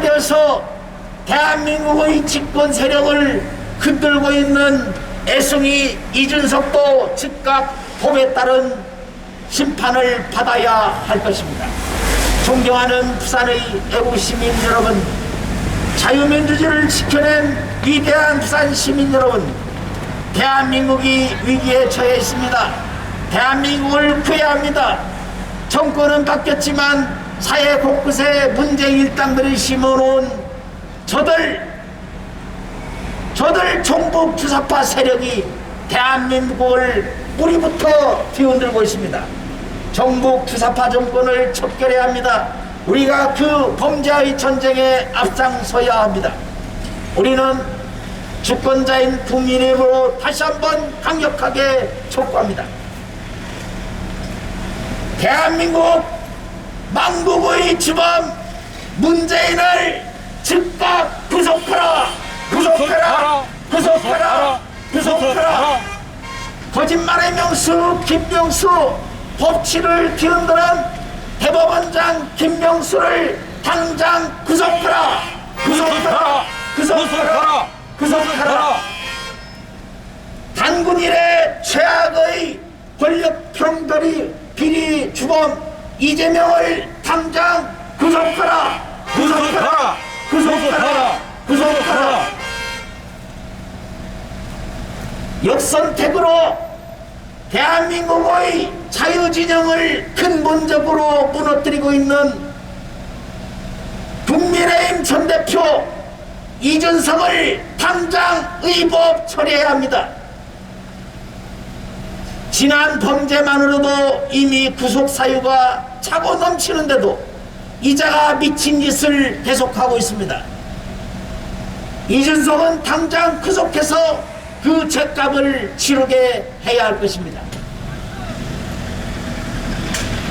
되어서 대한민국의 집권 세력을 흔들고 있는 애송이 이준석도 즉각 법에 따른 심판을 받아야 할 것입니다. 존경하는 부산의 애국 시민 여러분, 자유민주주의를 지켜낸 위대한 부산 시민 여러분, 대한민국이 위기에 처해 있습니다. 대한민국을 구해야 합니다. 정권은 바뀌었지만 사회 곳곳에 문제 일당들이 심어놓은 저들 저들 종북 주사파 세력이 대한민국을 뿌리부터 뒤흔들고 있습니다. 정북 주사파 정권을 척결해야 합니다. 우리가 그 범죄의 전쟁에 앞장서야 합니다. 우리는 주권자인 국민의 힘으로 다시 한번 강력하게 촉구합니다. 대한민국 망국의 주범 문재인을 즉각 구속하라! 구속하라! 구속하라! 구속하라! 거짓말의 명수 김명수 법치를 뒤흔드는 대법원장 김명수를 당장 구속하라! 구속하라! 구속하라! 구속하라! 단군 이래 최악의 권력 평돌이 비리 주범 이재명을 당장 구속하라! 구속하라! 구속하라! 구속하라! 역선택으로 대한민국의 자유진영을 근본적으로 무너뜨리고 있는 국민의힘 전 대표 이준석을 당장 의법 처리해야 합니다. 지난 범죄만으로도 이미 구속 사유가 차고 넘치는데도 이자가 미친 짓을 계속하고 있습니다. 이준석은 당장 구속해서 그 죄값을 치르게 해야 할 것입니다.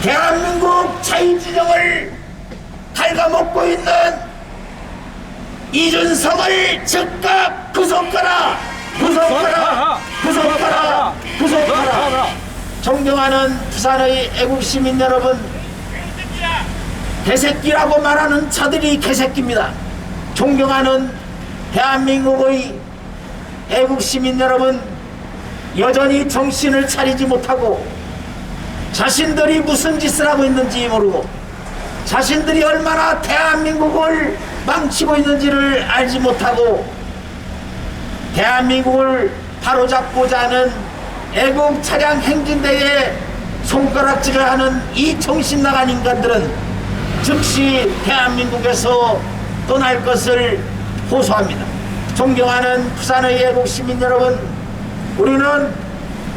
대한민국 자유진영을 갉아먹고 있는 이준석을 즉각! 구속하라! 존경하는 부산의 애국 시민 여러분, 개새끼라고 말하는 자들이 개새끼입니다. 존경하는 대한민국의 애국 시민 여러분, 여전히 정신을 차리지 못하고 자신들이 무슨 짓을 하고 있는지 모르고 자신들이 얼마나 대한민국을 망치고 있는지를 알지 못하고 대한민국을 바로잡고자 하는 애국 차량 행진대에 손가락질을 하는 이 정신 나간 인간들은 즉시 대한민국에서 떠날 것을 호소합니다. 존경하는 부산의 애국 시민 여러분, 우리는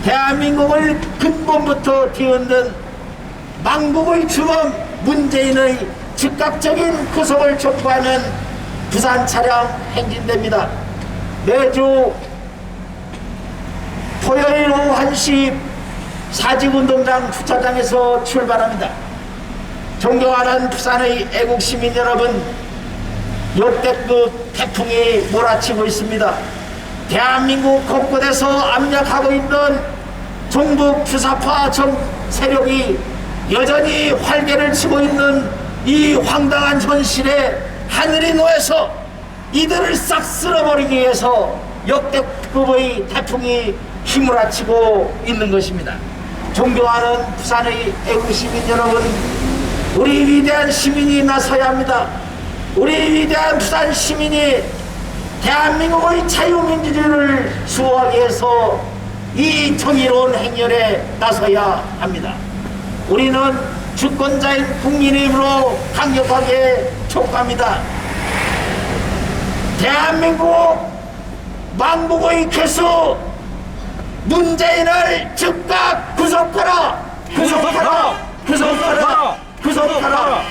대한민국을 근본부터 뒤흔든 망국의 주범 문재인의 즉각적인 구속을 촉구하는 부산 차량 행진대입니다. 매주 토요일 오후 1시 사직운동장 주차장에서 출발합니다. 존경하는 부산의 애국 시민 여러분, 역대급 태풍이 몰아치고 있습니다. 대한민국 곳곳에서 압력하고 있는 종북 주사파 정 세력이 여전히 활개를 치고 있는 이 황당한 현실에 하늘이 놓여서 이들을 싹 쓸어버리기 위해서 역대급의 태풍이 휘몰아치고 있는 것입니다. 존경하는 부산의 애국 시민 여러분, 우리 위대한 시민이 나서야 합니다. 우리 위대한 부산 시민이 대한민국의 자유민주주의를 수호하기 위해서 이 정의로운 행렬에 나서야 합니다. 우리는 주권자인 국민의 힘으로 강력하게 촉구합니다. 대한민국 망국의 괴수 문재인을 즉각 구속하라! 구속하라! 구속하라! 구속하라!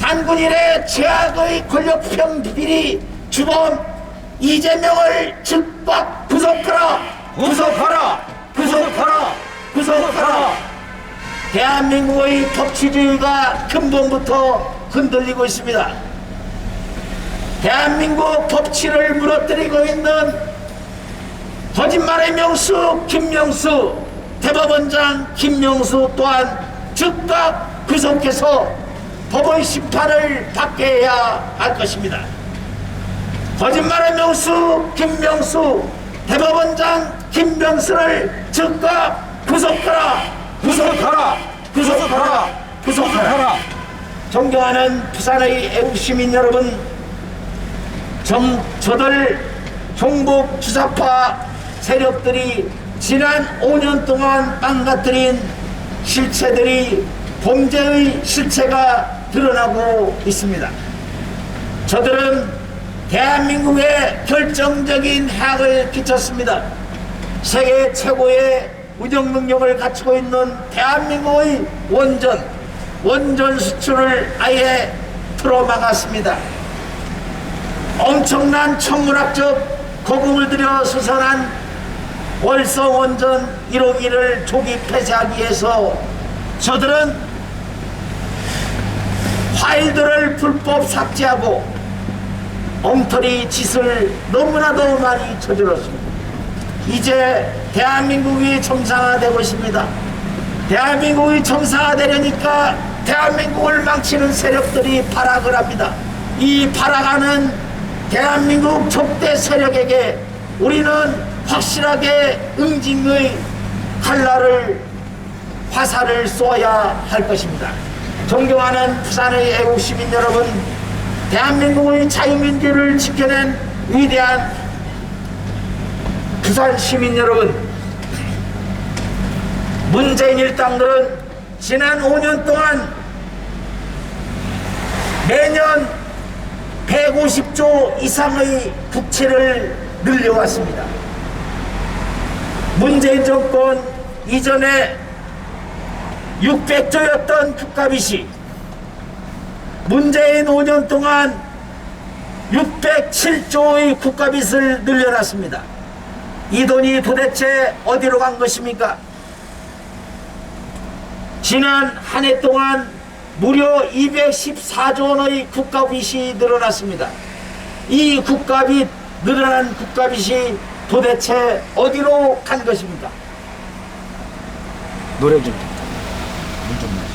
단군 이래 최악의 권력형 비리 주범 이재명을 즉각 구속하라! 구속하라! 구속하라! 구속하라! 대한민국의 법치주의가 근본부터 흔들리고 있습니다. 대한민국 법치를 무너뜨리고 있는 거짓말의 명수 김명수 대법원장 김명수 또한 즉각 구속해서 법원 심판을 받게 해야 할 것입니다. 거짓말의 명수 김명수 대법원장 김명수를 즉각 구속하라 구속하라 구속하라 구속하라 존경하는 부산의 애국 시민 여러분 정, 저들 종북 주사파 세력들이 지난 5년 동안 망가뜨린 실체들이 범죄의 실체가 드러나고 있습니다. 저들은 대한민국에 결정적인 해악을 끼쳤습니다. 세계 최고의 운영 능력을 갖추고 있는 대한민국의 원전, 원전 수출을 아예 틀어막았습니다. 엄청난 천문학적 거금을 들여 수선한 월성 원전 1호 기를 조기 폐쇄하기 위해서 저들은 파일들을 불법 삭제하고 엉터리 짓을 너무나도 많이 저질렀습니다. 이제 대한민국이 정상화되고 있습니다. 대한민국이 정상화되려니까 대한민국을 망치는 세력들이 발악을 합니다. 이 발악하는 대한민국 적대 세력에게 우리는 확실하게 응징의 칼날을 화살을 쏘아야 할 것입니다. 존경하는 부산의 애국 시민 여러분, 대한민국의 자유민주를 지켜낸 위대한 부산 시민 여러분, 문재인 일당들은 지난 5년 동안 매년 150조 이상의 부채를 늘려왔습니다. 문재인 정권 이전에 600조였던 국가빚이 문재인 5년 동안 607조의 국가빚을 늘려놨습니다. 이 돈이 도대체 어디로 간 것입니까? 지난 한 해 동안 무려 214조 원의 국가빚이 늘어났습니다. 이 국가빚, 늘어난 국가빚이 도대체 어디로 간 것입니까? 노래 좀. 물좀 마시.